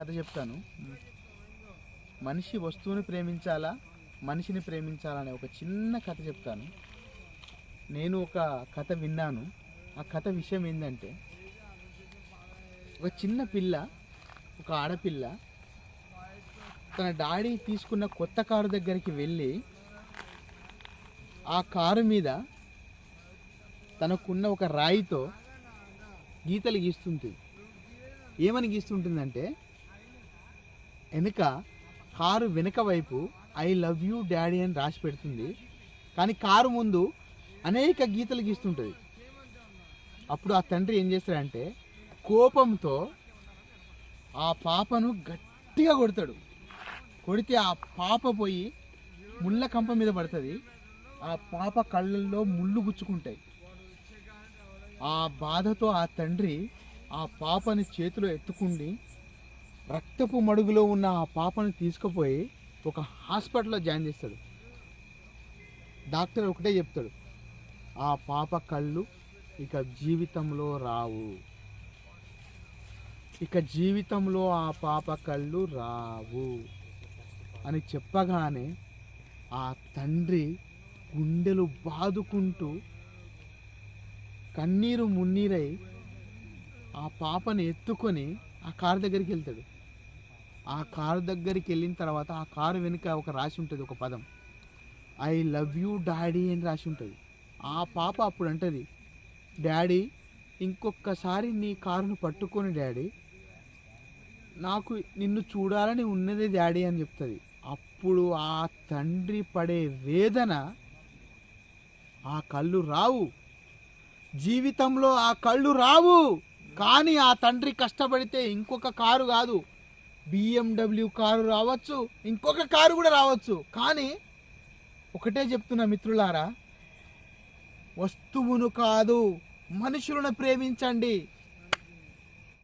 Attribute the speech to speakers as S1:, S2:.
S1: కథ చెప్తాను. మనిషి వస్తువుని ప్రేమించాలా మనిషిని ప్రేమించాలా అనే ఒక చిన్న కథ చెప్తాను. నేను ఒక కథ విన్నాను. ఆ కథ విషయం ఏంటంటే ఒక చిన్న పిల్ల ఒక ఆడపిల్ల తన డాడీ తీసుకున్న కొత్త కారు దగ్గరికి వెళ్ళి ఆ కారు మీద తనకున్న ఒక రాయితో గీతలు గీస్తుంది. ఏమని గీస్తుంటుందంటే వెనుక కారు వెనుక వైపు ఐ లవ్ యూ డాడీ అని రాసి పెడుతుంది. కానీ కారు ముందు అనేక గీతలు గీస్తుంటుంది. అప్పుడు ఆ తండ్రి ఏం చేస్తాడంటే కోపంతో ఆ పాపను గట్టిగా కొడతాడు. కొడితే ఆ పాప పోయి ముళ్ళ కంప మీద పడుతుంది. ఆ పాప కళ్ళల్లో ముళ్ళు గుచ్చుకుంటాయి. ఆ బాధతో ఆ తండ్రి ఆ పాపని చేతిలో ఎత్తుకుండి రక్తపు మడుగులో ఉన్న ఆ పాపను తీసుకుపోయి ఒక హాస్పిటల్లో జాయిన్ చేస్తాడు. డాక్టర్ ఒకటే చెప్తాడు ఆ పాప కళ్ళు ఇక జీవితంలో రావు. ఇక జీవితంలో ఆ పాప కళ్ళు రావు. అని చెప్పగానే ఆ తండ్రి గుండెలు బాదుకుంటూ కన్నీరు మున్నీరై ఆ పాపని ఎత్తుకొని ఆ కారు దగ్గరికి వెళ్తాడు. ఆ కారు దగ్గరికి వెళ్ళిన తర్వాత ఆ కారు వెనుక ఒక రాసి ఉంటుంది ఒక పదం. ఐ లవ్ యూ డాడీ అని రాసి ఉంటుంది. ఆ పాప అప్పుడు అంటది డాడీ ఇంకొకసారి నీ కారును పట్టుకొని డాడీ నాకు నిన్ను చూడాలని ఉన్నది డాడీ అని చెప్తుంది. అప్పుడు ఆ తండ్రి పడే వేదన ఆ కళ్ళు రావు. జీవితంలో ఆ కళ్ళు రావు. కానీ ఆ తండ్రి కష్టపడితే ఇంకొక కారు కాదు. బిఎండబ్ల్యూ కారు రావచ్చు ఇంకొక కారు కూడా రావచ్చు. కానీ ఒకటే చెప్తున్నా మిత్రులారా వస్తువును కాదు మనుషులను ప్రేమించండి.